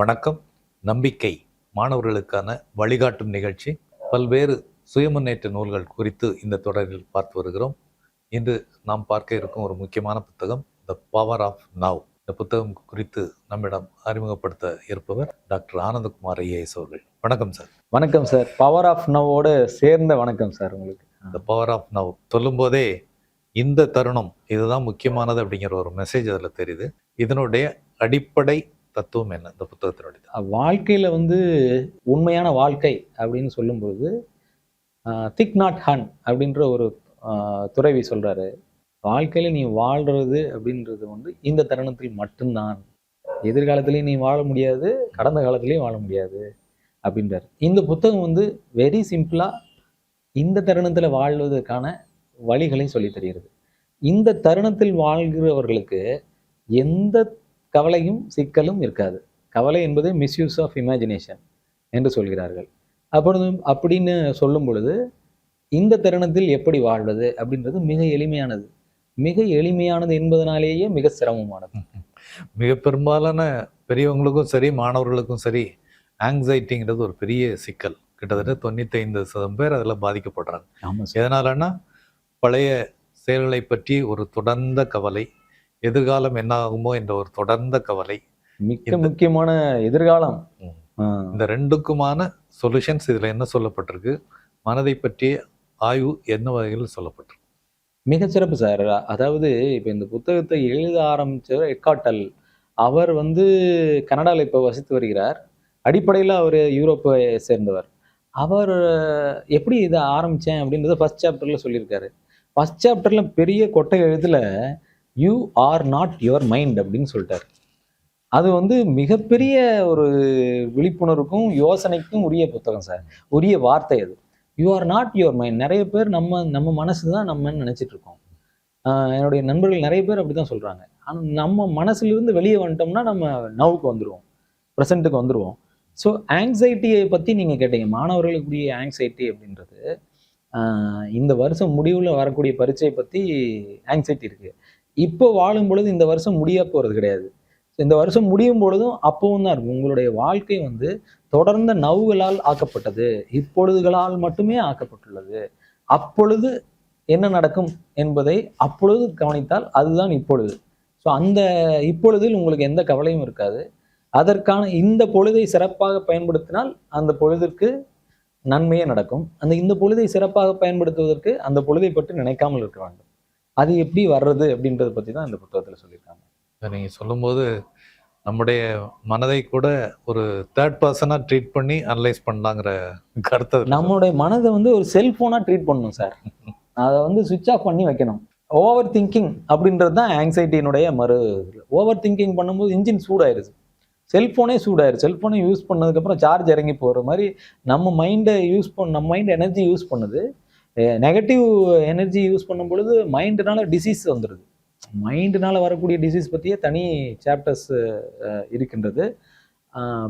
வணக்கம். நம்பிக்கை மாணவர்களுக்கான வழிகாட்டும் நிகழ்ச்சி. பல்வேறு சுயமுன்னேற்ற நூல்கள் குறித்து இந்த தொடரில் பார்த்து வருகிறோம். இன்று நாம் பார்க்க இருக்கும் ஒரு முக்கியமான புத்தகம் த பவர் ஆஃப் நவ் இந்த புத்தகம் குறித்து நம்மிடம் அறிமுகப்படுத்த இருப்பவர் டாக்டர் ஆனந்தகுமார் ஐஏஎஸ் அவர்கள். வணக்கம் சார். வணக்கம் சார். பவர் ஆஃப் நவோட சேர்ந்த வணக்கம் சார் உங்களுக்கு. த பவர் ஆஃப் நவ் சொல்லும்போதே இந்த தருணம் இதுதான் முக்கியமானது அப்படிங்கிற ஒரு மெசேஜ் அதில் தெரியுது. இதனுடைய அடிப்படை தத்துவம் என்ன? இந்த புத்தகத்தினுடைய வாழ்க்கையில் வந்து உண்மையான வாழ்க்கை அப்படின்னு சொல்லும்பொழுது திக் நாட் ஹன் அப்படின்ற ஒரு துறவி சொல்றாரு. வாழ்க்கையில் நீ வாழ்றது அப்படின்றது வந்து இந்த தருணத்தில் மட்டும்தான். எதிர்காலத்துலேயும் நீ வாழ முடியாது கடந்த காலத்துலேயும் வாழ முடியாது அப்படின்றார். இந்த புத்தகம் வந்து வெரி சிம்பிளாக இந்த தருணத்தில் வாழ்வதற்கான வழிகளை சொல்லி தருகிறது. இந்த தருணத்தில் வாழ்கிறவர்களுக்கு எந்த கவலையும் சிக்கலும் இருக்காது. கவலை என்பது மிஸ்யூஸ் ஆஃப் இமேஜினேஷன் என்று சொல்கிறார்கள். அப்பொழுது அப்படின்னு சொல்லும் பொழுது இந்த தருணத்தில் எப்படி வாழ்வது அப்படின்றது மிக எளிமையானது. மிக எளிமையானது என்பதனாலேயே மிக சிரமமானது. மிக பெரும்பாலான பெரியவங்களுக்கும் சரி மாணவர்களுக்கும் சரி ஆங்ஸைட்டிங்கிறது ஒரு பெரிய சிக்கல். கிட்டத்தட்ட தொண்ணூத்தைந்து சதம் பேர் அதில் பாதிக்கப்படுறாங்க. எதனாலன்னா பழைய செயல்களை பற்றி ஒரு தொடர்ந்த கவலை எதிர்காலம் என்ன ஆகுமோ என்ற ஒரு தொடர்ந்த கவலை மிக முக்கியமான எதிர்காலம். இந்த ரெண்டுக்குமான சொல்யூஷன்ஸ் இதில் என்ன சொல்லப்பட்டிருக்கு? மனதை பற்றிய ஆய்வு என்ன வகையில் சொல்லப்பட்டிருக்கு? மிகச்சிறப்பு சார். அதாவது இப்போ இந்த புத்தகத்தை எழுத ஆரம்பிச்சவர் எக்காட்டல் அவர் வந்து கனடாவில் இப்போ வசித்து வருகிறார். அடிப்படையில் அவர் யூரோப்பை சேர்ந்தவர். அவர் எப்படி இதை ஆரம்பித்தேன் அப்படின்றத ஃபர்ஸ்ட் சாப்டரில் சொல்லியிருக்காரு. ஃபர்ஸ்ட் சாப்டரில் பெரிய கொட்டை எழுத்தில் you are not your mind அப்படின்னு சொல்லிட்டார். அது வந்து மிகப்பெரிய ஒரு விழிப்புணர்வுக்கும் யோசனைக்கும் உரிய புத்தகம் சார். உரிய வார்த்தை அது. You are not your mind நிறைய பேர் நம்ம நம்ம மனசு தான் நம்மன்னு நினச்சிட்டு இருக்கோம். என்னுடைய நண்பர்கள் நிறைய பேர் அப்படி தான் சொல்கிறாங்க ஆனால் நம்ம மனசுலேருந்து வெளியே வந்துட்டோம்னா நம்ம நவுக்கு வந்துடுவோம் ப்ரெசண்ட்டுக்கு வந்துடுவோம் ஸோ ஆங்ஸைட்டியை பற்றி நீங்கள் கேட்டீங்க. மாணவர்களுக்குரிய ஆங்ஸைட்டி அப்படின்றது இந்த வருஷம் முடிவில் வரக்கூடிய பரீட்சையை பற்றி ஆங்ஸைட்டி இருக்குது இப்போ வாழும் பொழுது இந்த வருஷம் முடிய போகிறது கிடையாது. இந்த வருஷம் முடியும் பொழுதும் அப்பவும் தான் இருக்கும். உங்களுடைய வாழ்க்கை வந்து தொடர்ந்த நவுகளால் ஆக்கப்பட்டது. இப்பொழுதுகளால் மட்டுமே ஆக்கப்பட்டுள்ளது. அப்பொழுது என்ன நடக்கும் என்பதை அப்பொழுது கவனித்தால் அதுதான் இப்பொழுது. ஸோ அந்த இப்பொழுதில் உங்களுக்கு எந்த கவலையும் இருக்காது. அதற்கான இந்த பொழுதை சிறப்பாக பயன்படுத்தினால் அந்த பொழுதிற்கு நன்மையே நடக்கும். அந்த இந்த பொழுதை சிறப்பாக பயன்படுத்துவதற்கு அந்த பொழுதை பற்றி நினைக்காமல் இருக்க வேண்டும். அது எப்படி வர்றது அப்படின்றத பற்றி தான் இந்த புத்தகத்தில் சொல்லியிருக்காங்க. நீங்கள் சொல்லும்போது நம்முடைய மனதை கூட ஒரு தேர்ட் பர்சனாக ட்ரீட் பண்ணி அனலைஸ் பண்ணலாங்கிற கருத்தை நம்மளுடைய மனதை வந்து ஒரு செல்ஃபோனாக ட்ரீட் பண்ணணும் சார் அதை வந்து சுவிட்ச் ஆஃப் பண்ணி வைக்கணும். ஓவர் திங்கிங் அப்படின்றது தான் ஆங்ஸைட்டியினுடைய மறு ஓவர் திங்கிங் பண்ணும்போது இன்ஜின் சூடாயிருது. செல்ஃபோனே சூடாயிருது. செல்ஃபோனை யூஸ் பண்ணதுக்கப்புறம் சார்ஜ் இறங்கி போகிற மாதிரி நம்ம மைண்டை யூஸ் பண்ண நம்ம மைண்ட் எனர்ஜி யூஸ் பண்ணுது. நெகட்டிவ் எனர்ஜி யூஸ் பண்ணும் பொழுது மைண்டுனால டிசீஸ் வந்துடுது மைண்டுனால வரக்கூடிய டிசீஸ் பற்றியே தனி சாப்டர்ஸ் இருக்கின்றது.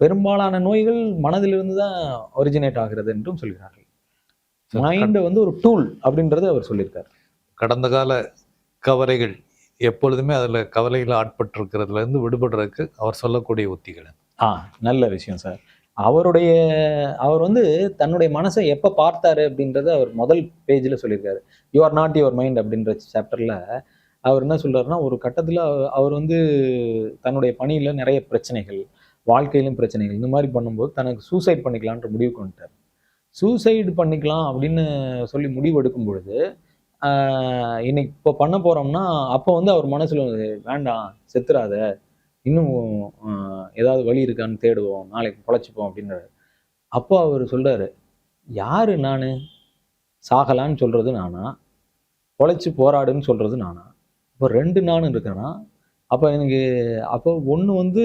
பெரும்பாலான நோய்கள் மனதிலிருந்து தான் ஒரிஜினேட் ஆகிறது என்றும் சொல்கிறார்கள். மைண்டை வந்து ஒரு டூல் அப்படின்றது அவர் சொல்லியிருக்காரு. கடந்த கால கவலைகள் எப்பொழுதுமே அதில் கவலையில் ஆட்பட்டிருக்கிறதுல இருந்து விடுபடுறதுக்கு அவர் சொல்லக்கூடிய உத்திகள் ஆ நல்ல விஷயம் சார். அவருடைய அவர் வந்து தன்னுடைய மனசை எப்போ பார்த்தாரு அப்படின்றத அவர் முதல் பேஜில் சொல்லியிருக்காரு. You are not your mind அப்படின்ற சாப்டரில் அவர் என்ன சொல்றாருன்னா ஒரு கட்டத்தில் அவர் வந்து தன்னுடைய பணியில் நிறைய பிரச்சனைகள் வாழ்க்கையிலும் பிரச்சனைகள் இந்த மாதிரி பண்ணும்போது தனக்கு சூசைட் பண்ணிக்கலான்ற முடிவுக்கு வந்துட்டார். சூசைடு பண்ணிக்கலாம் அப்படின்னு சொல்லி முடிவு எடுக்கும் பொழுது இன்னைக்கு இப்போ பண்ண போகிறோம்னா அப்போ வந்து அவர் மனசில் வேண்டாம் செத்துறாத இன்னும் ஏதாவது வழி இருக்கான்னு தேடுவோம் நாளைக்கு பொழைச்சிப்போம் அப்படின்றாரு. அப்போ அவர் சொல்கிறாரு யார் நான்? சாகலான்னு சொல்கிறது நானா? பொழைச்சி போராடுன்னு சொல்கிறது நானா? இப்போ ரெண்டு நான் இருக்கேன்னா அப்போ எனக்கு அப்போ ஒன்று வந்து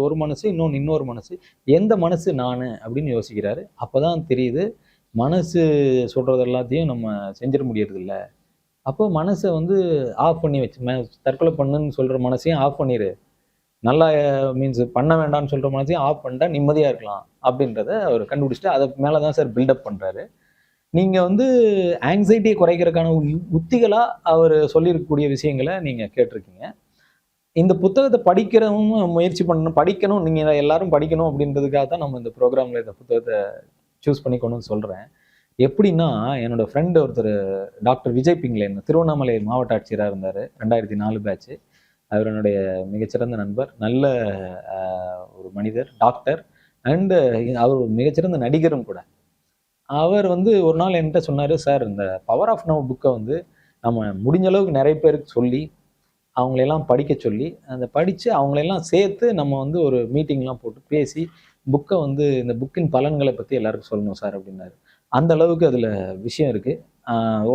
ஒரு மனசு இன்னொன்று இன்னொரு மனசு. எந்த மனசு நான்? அப்படின்னு யோசிக்கிறாரு. அப்போ தான் தெரியுது மனசு சொல்கிறது எல்லாத்தையும் நம்ம செஞ்சிட முடியறதில்ல. அப்போ மனசை வந்து ஆஃப் பண்ணி வச்சு ம- தற்கொலை பண்ணுன்னு சொல்கிற மனசையும் ஆஃப் பண்ணிடு நல்லா மீன்ஸ் பண்ண வேண்டாம்னு சொல்கிற மனசையும் ஆஃப் பண்ணிட்டா நிம்மதியாக இருக்கலாம் அப்படின்றத அவர் கண்டுபிடிச்சிட்டு அதை மேலே தான் சார் பில்டப் பண்ணுறாரு நீங்கள் வந்து ஆங்ஸைட்டியை குறைக்கிறதுக்கான உ- உத்திகளாக அவர் சொல்லியிருக்கக்கூடிய விஷயங்களை நீங்கள் கேட்டிருக்கீங்க. இந்த புத்தகத்தை படிக்கிறவங்க முயற்சி பண்ணணும் படிக்கணும் நீங்கள் எல்லாரும் படிக்கணும் அப்படின்றதுக்காக தான் நம்ம இந்த ப்ரோக்ராமில் இந்த புத்தகத்தை சூஸ் பண்ணிக்கணும்னு சொல்கிறேன் எப்படின்னா என்னோடய ஃப்ரெண்டு ஒருத்தர் டாக்டர் விஜய் பிங்லேன் திருவண்ணாமலை மாவட்ட ஆட்சியராக இருந்தார் ரெண்டாயிரத்தி நாலு பேட்ச் அவர் என்னுடைய மிகச்சிறந்த நண்பர் நல்ல ஒரு மனிதர் டாக்டர் அண்டு அவர் ஒரு மிகச்சிறந்த நடிகரும் கூட. அவர் வந்து ஒரு நாள் என்கிட்ட சொன்னார் சார் இந்த பவர் ஆஃப் நவ் புக்கை வந்து நம்ம முடிஞ்ச அளவுக்கு நிறைய பேருக்கு சொல்லி அவங்களெல்லாம் படிக்க சொல்லி அந்த படித்து அவங்களெல்லாம் சேர்த்து நம்ம வந்து ஒரு மீட்டிங்லாம் போட்டு பேசி புக்கை வந்து இந்த புக்கின் பலன்களை பற்றி எல்லாருக்கும் சொல்லணும் சார் அப்படின்னாரு. அந்த அளவுக்கு அதில் விஷயம் இருக்குது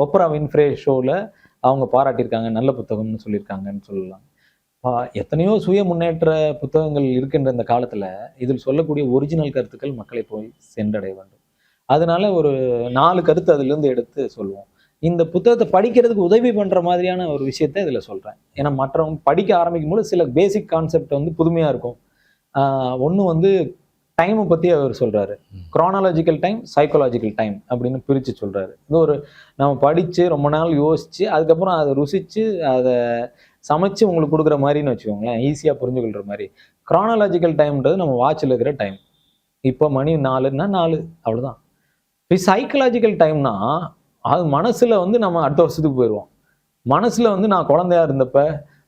ஓப்ரா வின்ஃப்ரே ஷோவில் அவங்க பாராட்டியிருக்காங்க நல்ல புத்தகம்னு சொல்லியிருக்காங்கன்னு சொல்லலாம். எத்தனையோ சுய முன்னேற்ற புத்தகங்கள் இருக்கின்ற இந்த காலத்தில் இதில் சொல்லக்கூடிய ஒரிஜினல் கருத்துக்கள் மக்களை போய் சென்றடைய வேண்டும். அதனால ஒரு நாலு கருத்து அதிலிருந்து எடுத்து சொல்லுவோம் இந்த புத்தகத்தை படிக்கிறதுக்கு உதவி பண்ற மாதிரியான ஒரு விஷயத்த இதுல சொல்றேன். ஏன்னா மற்றவங்க படிக்க ஆரம்பிக்கும் போது சில பேசிக் கான்செப்ட் வந்து புதுமையா இருக்கும். ஒன்று வந்து டைமை பத்தி அவர் சொல்றாரு. ம். குரானாலஜிக்கல் டைம் சைக்காலஜிக்கல் டைம் அப்படின்னு பிரிச்சு சொல்றாரு. இது ஒரு நம்ம படிச்சு ரொம்ப நாள் யோசிச்சு அதுக்கப்புறம் அதை ருசிச்சு அதை சமைச்சு உங்களுக்கு கொடுக்குற மாதிரின்னு வச்சுக்கோங்களேன் ஈஸியாக புரிஞ்சுக்கொள்கிற மாதிரி. க்ரானாலஜிக்கல் டைம்ன்றது நம்ம வாட்சில் இருக்கிற டைம் இப்போ மணி நாலுன்னா நாலு அவ்வளோதான் இப்போ சைக்கலாஜிக்கல் டைம்னா அது மனசில் வந்து நம்ம அடுத்த வருஷத்துக்கு போயிடுவோம் மனசில் வந்து நான் குழந்தையா இருந்தப்ப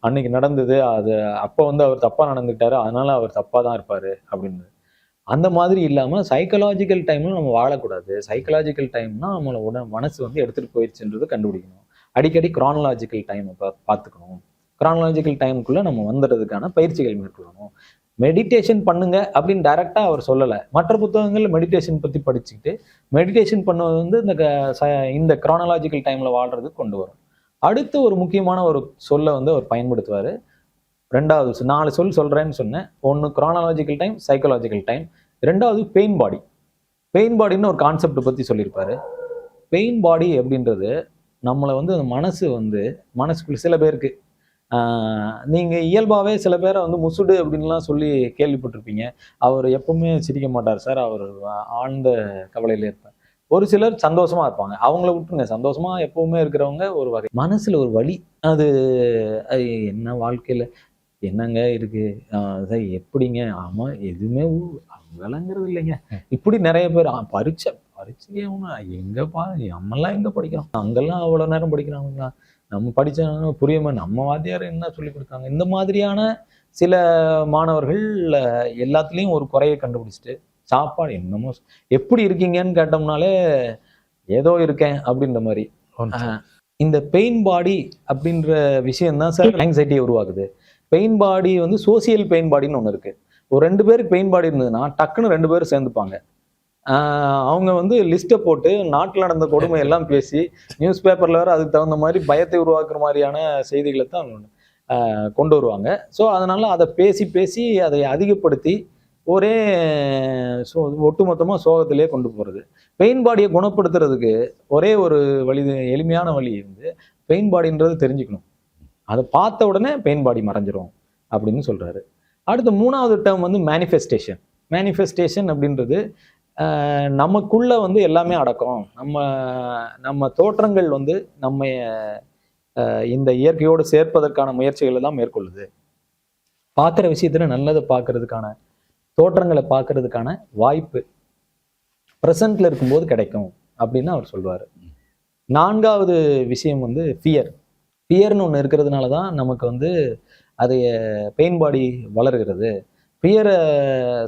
அன்னைக்கு நடந்தது அது அப்போ வந்து அவர் தப்பாக நடந்துக்கிட்டாரு அதனால அவர் தப்பாக தான் இருப்பார் அப்படின்னு. அந்த மாதிரி இல்லாமல் சைக்கலாஜிக்கல் டைம்ல நம்ம வாழக்கூடாது. சைக்கலாஜிக்கல் டைம்னா நம்மளோட உட மனசு வந்து எடுத்துகிட்டு போயிடுச்சுன்றது கண்டுபிடிக்கணும். அடிக்கடி க்ரானலாஜிக்கல் டைமை பா பார்த்துக்கணும். கிரானலாஜிக்கல் டைமுக்குள்ளே நம்ம வந்துடுறதுக்கான பயிற்சிகள் மேற்கொள்ளணும். மெடிடேஷன் பண்ணுங்க அப்படின்னு டைரெக்டாக அவர் சொல்லலை. மற்ற புத்தகங்கள் மெடிடேஷன் பற்றி படிச்சுக்கிட்டு மெடிடேஷன் பண்ணுவது வந்து இந்த க- ச- இந்த கிரானலாஜிக்கல் டைமில் வாழ்கிறதுக்கு கொண்டு வரும். அடுத்து ஒரு முக்கியமான ஒரு சொல்லை வந்து அவர் பயன்படுத்துவார். ரெண்டாவது நாலு சொல் சொல்கிறேன்னு சொன்னேன். ஒன்று கிரானலாஜிக்கல் டைம் சைக்கலாஜிக்கல் டைம் ரெண்டாவது பெயின் பாடி பெயின் பாடின்னு ஒரு கான்செப்டை பற்றி சொல்லியிருப்பாரு. பெயின் பாடி அப்படின்றது நம்மளை வந்து அந்த மனசு வந்து மனசுக்குள்ள சில பேருக்கு ஆஹ், நீங்க இயல்பாவே சில பேரை வந்து முசுடு அப்படின்லாம் சொல்லி கேள்விப்பட்டிருப்பீங்க. அவர் எப்பவுமே சிரிக்க மாட்டார் சார். அவர் ஆழ்ந்த கவலையில இருப்பார். ஒரு சிலர் சந்தோஷமா இருப்பாங்க. அவங்கள விட்டுருங்க. சந்தோஷமா எப்பவுமே இருக்கிறவங்க ஒரு வகை. மனசுல ஒரு வழி அது என்ன வாழ்க்கையில? என்னங்க இருக்கு? சார் எப்படிங்க? ஆமா எதுவுமே விளங்குறது இல்லைங்க. இப்படி நிறைய பேர் ஆ, பரீட்சை பரீட்சையே எங்க பா நம்மெல்லாம் எங்க படிக்கிறோம் அங்கெல்லாம் அவ்வளவு நேரம் படிக்கிறாங்களா நம்ம படிச்ச புரியாம நம்ம வாத்தியார் என்ன சொல்லி கொடுத்தாங்க? இந்த மாதிரியான சில மாணவர்கள் எல்லாத்துலேயும் ஒரு குறையை கண்டுபிடிச்சிட்டு சாப்பாடு என்னமோ எப்படி இருக்கீங்கன்னு கேட்டோம்னாலே ஏதோ இருக்கேன் அப்படின்ற மாதிரி. இந்த பெயின் பாடி அப்படின்ற விஷயம் தான் சார் ஆங்ஸைட்டியை உருவாக்குது. பெயின் பாடி வந்து சோசியல் பெயின் பாடின்னு ஒன்று இருக்கு. ஒரு ரெண்டு பேருக்கு பெயின் பாடி இருந்ததுன்னா டக்குன்னு ரெண்டு பேரும் சேர்ந்துப்பாங்க. அவங்க வந்து லிஸ்ட்டை போட்டு நாட்டில் நடந்த கொடுமை எல்லாம் பேசி நியூஸ் பேப்பரில் வேறு அதுக்கு தகுந்த மாதிரி பயத்தை உருவாக்குற மாதிரியான செய்திகளை தான் கொண்டு வருவாங்க. ஸோ அதனால் அதை பேசி பேசி அதை அதிகப்படுத்தி ஒரே சோ ஒட்டுமொத்தமாக சோகத்திலே கொண்டு போகிறது பெயின் பாடியை குணப்படுத்துறதுக்கு ஒரே ஒரு வழி எளிமையான வழி வந்து பெயின் பாடின்றது தெரிஞ்சுக்கணும். அதை பார்த்த உடனே பெயின் பாடி மறைஞ்சிரும் அப்படின்னு சொல்கிறாரு அடுத்து மூணாவது டேர்ம் வந்து மேனிஃபெஸ்டேஷன் மேனிஃபெஸ்டேஷன் அப்படின்றது நமக்குள்ள வந்து எல்லாமே அடக்கம். நம்ம நம்ம தோற்றங்கள் வந்து நம்ம இந்த இயற்கையோடு சேர்ப்பதற்கான முயற்சிகள் எல்லாம் மேற்கொள்ளுது. பார்க்குற விஷயத்துல நல்லதை பார்க்கறதுக்கான தோற்றங்களை பார்க்கறதுக்கான வாய்ப்பு ப்ரெசண்ட்ல இருக்கும்போது கிடைக்கும் அப்படின்னு அவர் சொல்வார். நான்காவது விஷயம் வந்து ஃபியர் ஃபியர்னு ஒன்று இருக்கிறதுனால தான் நமக்கு வந்து அதைய பெயின் பாடி வளர்கிறது. ஃபியரை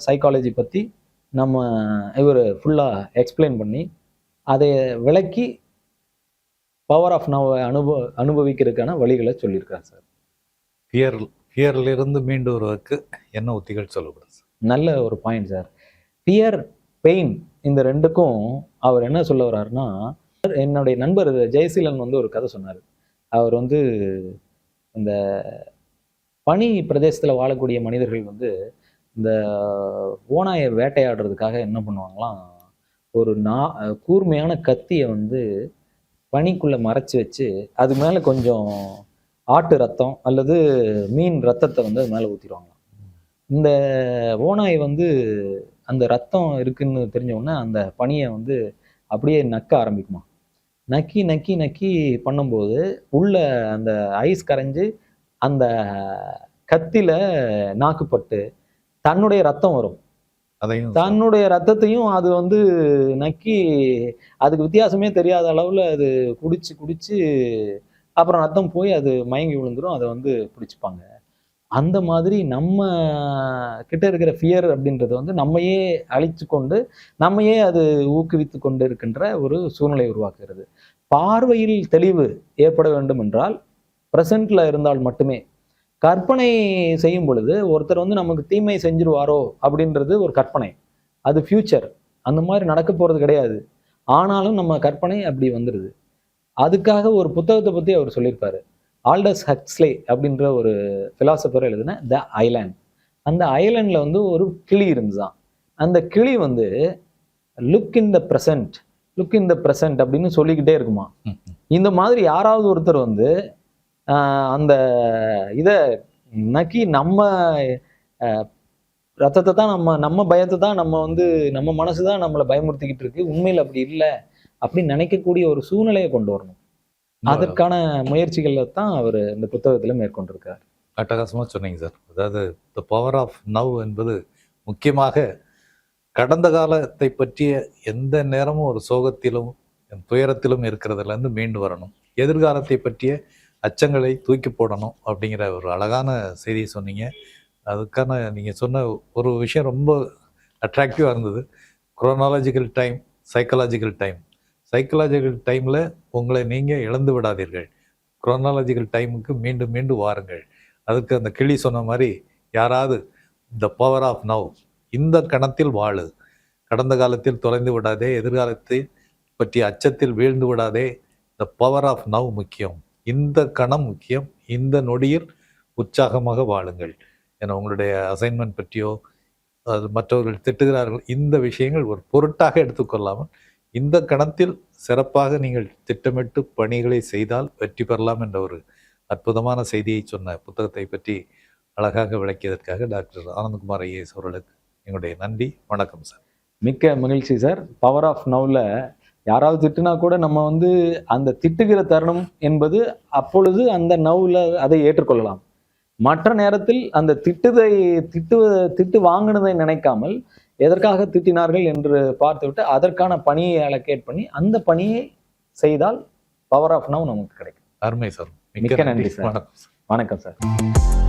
சைக்காலஜி பற்றி நம்ம இவர் ஃபுல்லாக எக்ஸ்பிளைன் பண்ணி அதை விளக்கி பவர் ஆஃப் நவ அனுபவ அனுபவிக்கிறதுக்கான வழிகளை சொல்லியிருக்கார் சார். ஃபியர் ஃபியர்ல இருந்து மீண்டு வருவதற்கு என்ன உத்திகள் சொல்லப்படுது சார்? நல்ல ஒரு பாயிண்ட் சார். ஃபியர் பெயின் இந்த ரெண்டுக்கும் அவர் என்ன சொல்ல வர்றாருன்னா என்னுடைய நண்பர் ஜெயசீலன் வந்து ஒரு கதை சொன்னார். அவர் வந்து இந்த பனி பிரதேசத்தில் வாழக்கூடிய மனிதர்கள் வந்து இந்த ஓநாயை வேட்டையாடுறதுக்காக என்ன பண்ணுவாங்களாம் ஒரு நா கூர்மையான கத்தியை வந்து பனிக்குள்ளே மறைச்சி வச்சு அது மேலே கொஞ்சம் ஆட்டு ரத்தம் அல்லது மீன் ரத்தத்தை வந்து அது மேலே ஊற்றிடுவாங்களாம் இந்த ஓனாய் வந்து அந்த ரத்தம் இருக்குன்னு தெரிஞ்சவுடனே அந்த பனியை வந்து அப்படியே நக்க ஆரம்பிக்குமா நக்கி நக்கி நக்கி பண்ணும்போது உள்ள அந்த ஐஸ் கரைஞ்சு அந்த கத்தியில் நாக்குப்பட்டு தன்னுடைய ரத்தம் வரும். தன்னுடைய ரத்தத்தையும் அது வந்து நக்கி அதுக்கு வித்தியாசமே தெரியாத அளவுல அது குடிச்சு குடிச்சு அப்புறம் ரத்தம் போய் அது மயங்கி விழுந்துரும். அதை வந்து பிடிச்சிப்பாங்க. அந்த மாதிரி நம்ம கிட்ட இருக்கிற ஃபியர் அப்படின்றது வந்து நம்மையே அழித்து கொண்டு நம்மையே அது ஊக்குவித்து கொண்டு இருக்கின்ற ஒரு சூழ்நிலை உருவாக்குகிறது. பார்வையில் தெளிவு ஏற்பட வேண்டும் என்றால் ப்ரெசண்ட்ல இருந்தால் மட்டுமே கற்பனை செய்யும் பொழுது ஒருத்தர் வந்து நமக்கு தீமை செஞ்சிருவாரோ அப்படின்றது ஒரு கற்பனை. அது ஃபியூச்சர் அந்த மாதிரி நடக்க போறது கிடையாது. ஆனாலும் நம்ம கற்பனை அப்படி வந்துடுது அதுக்காக ஒரு புத்தகத்தை பத்தி அவர் சொல்லியிருப்பாரு. ஆல்டஸ் ஹக்ஸ்லே அப்படின்ற ஒரு பிலாசபர் எழுதின த ஐலாண்ட் அந்த ஐலாண்ட்ல வந்து ஒரு கிளி இருந்துதான். அந்த கிளி வந்து look in the present look in the present அப்படின்னு சொல்லிக்கிட்டே இருக்குமா. இந்த மாதிரி யாராவது ஒருத்தர் வந்து அந்த இதை நக்கி நம்ம ரத்தத்தை தான் நம்ம நம்ம பயத்தை தான் நம்ம வந்து நம்ம மனசு தான் நம்மளை பயமுறுத்திக்கிட்டு இருக்கு. உண்மையில் அப்படி இல்லை அப்படின்னு நினைக்கக்கூடிய ஒரு சூழ்நிலையை கொண்டு வரணும். அதற்கான முயற்சிகளை தான் அவர் இந்த புத்தகத்துல மேற்கொண்டிருக்கார். அட்டகாசமாக சொன்னீங்க சார். அதாவது த பவர் ஆஃப் நவ் என்பது முக்கியமாக கடந்த காலத்தை பற்றிய எந்த நேரமும் ஒரு சோகத்திலும் துயரத்திலும் இருக்கிறதுலேருந்து மீண்டு வரணும். எதிர்காலத்தை பற்றிய அச்சங்களை தூக்கி போடணும் அப்படிங்கிற ஒரு அழகான செய்தியை சொன்னீங்க. அதுக்கான நீங்கள் சொன்ன ஒரு விஷயம் ரொம்ப அட்ராக்டிவாக இருந்தது. Chronological time psychological time psychological டைமில் உங்களை நீங்கள் இழந்து விடாதீர்கள். குரோனாலஜிக்கல் டைமுக்கு மீண்டும் மீண்டும் வாருங்கள். அதுக்கு அந்த கிளி சொன்ன மாதிரி யாராவது த பவர் ஆஃப் நவ் இந்த கணத்தில் வாழு. கடந்த காலத்தில் தொலைந்து விடாதே எதிர்காலத்தை பற்றிய அச்சத்தில் வீழ்ந்து விடாதே த பவர் ஆஃப் நவ் முக்கியம். இந்த கணம் முக்கியம். இந்த நொடியில் உற்சாகமாக வாழுங்கள். என உங்களுடைய அசைன்மெண்ட் பற்றியோ அது மற்றவர்கள் திட்டுகிறார்கள் இந்த விஷயங்கள் ஒரு பொருட்டாக எடுத்துக்கொள்ளாமல் இந்த கணத்தில் சிறப்பாக நீங்கள் திட்டமிட்டு பணிகளை செய்தால் வெற்றி பெறலாம் என்ற ஒரு அற்புதமான செய்தியை சொன்ன புத்தகத்தை பற்றி அழகாக விளக்கியதற்காக டாக்டர் ஆனந்தகுமார் ஐஏஎஸ் அவர்களுக்கு எங்களுடைய நன்றி. வணக்கம் சார். மிக்க மகிழ்ச்சி சார். பவர் ஆஃப் நவ்வில் யாராவது திட்டுனா கூட நம்ம வந்து அந்த திட்டுகிற தருணம் என்பது அப்பொழுது அந்த நவ்ல அதை ஏற்றுக்கொள்ளலாம். மற்ற நேரத்தில் அந்த திட்டுதை திட்டு திட்டு வாங்கினதை நினைக்காமல் எதற்காக திட்டினார்கள் என்று பார்த்துவிட்டு அதற்கான பணியை அலோகேட் பண்ணி அந்த பணியை செய்தால் பவர் ஆஃப் நவ் நமக்கு கிடைக்கும். அருமை சார். மிக்க நன்றி சார். வணக்கம் சார். வணக்கம் சார்.